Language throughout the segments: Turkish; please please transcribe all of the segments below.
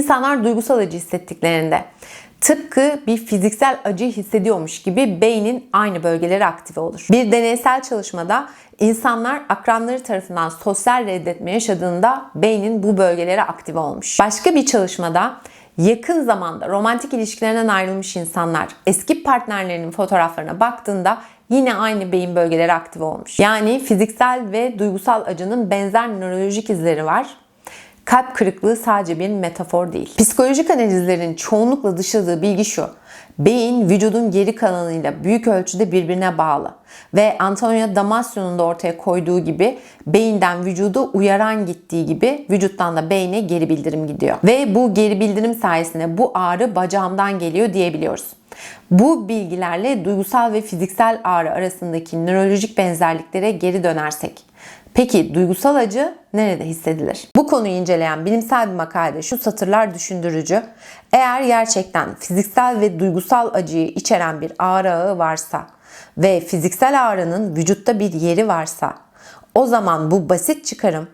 İnsanlar duygusal acı hissettiklerinde tıpkı bir fiziksel acı hissediyormuş gibi beynin aynı bölgeleri aktive olur. Bir deneysel çalışmada insanlar akranları tarafından sosyal reddetme yaşadığında beynin bu bölgeleri aktive olmuş. Başka bir çalışmada yakın zamanda romantik ilişkilerinden ayrılmış insanlar eski partnerlerinin fotoğraflarına baktığında yine aynı beyin bölgeleri aktive olmuş. Yani fiziksel ve duygusal acının benzer nörolojik izleri var. Kalp kırıklığı sadece bir metafor değil. Psikolojik analizlerin çoğunlukla dışladığı bilgi şu. Beyin vücudun geri kalanıyla büyük ölçüde birbirine bağlı. Ve Antonio Damasio'nun da ortaya koyduğu gibi beyinden vücuda uyaran gittiği gibi vücuttan da beyne geri bildirim gidiyor. Ve bu geri bildirim sayesinde bu ağrı bacağımdan geliyor diyebiliyoruz. Bu bilgilerle duygusal ve fiziksel ağrı arasındaki nörolojik benzerliklere geri dönersek Peki duygusal acı nerede hissedilir? Bu konuyu inceleyen bilimsel bir makalede şu satırlar düşündürücü. Eğer gerçekten fiziksel ve duygusal acıyı içeren bir ağrı ağı varsa ve fiziksel ağrının vücutta bir yeri varsa o zaman bu basit çıkarım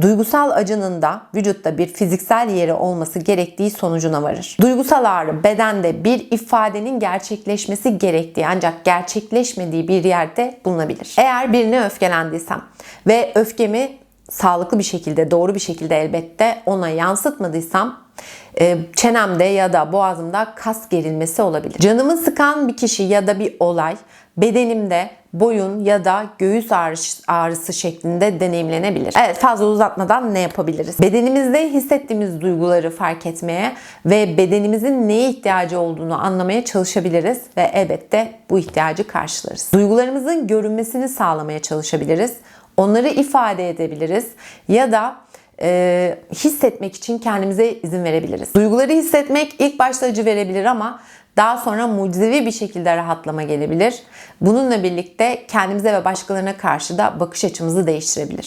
duygusal acının da vücutta bir fiziksel yeri olması gerektiği sonucuna varır. Duygusal ağrı bedende bir ifadenin gerçekleşmesi gerektiği ancak gerçekleşmediği bir yerde bulunabilir. Eğer birine öfkelendiysem ve öfkemi sağlıklı bir şekilde, doğru bir şekilde elbette ona yansıtmadıysam e, çenemde ya da boğazımda kas gerilmesi olabilir. Canımı sıkan bir kişi ya da bir olay bedenimde boyun ya da göğüs ağrısı şeklinde deneyimlenebilir. Evet fazla uzatmadan ne yapabiliriz? Bedenimizde hissettiğimiz duyguları fark etmeye ve bedenimizin neye ihtiyacı olduğunu anlamaya çalışabiliriz ve elbette bu ihtiyacı karşılarız. Duygularımızın görünmesini sağlamaya çalışabiliriz. Onları ifade edebiliriz ya da e, hissetmek için kendimize izin verebiliriz. Duyguları hissetmek ilk başta acı verebilir ama daha sonra mucizevi bir şekilde rahatlama gelebilir. Bununla birlikte kendimize ve başkalarına karşı da bakış açımızı değiştirebilir.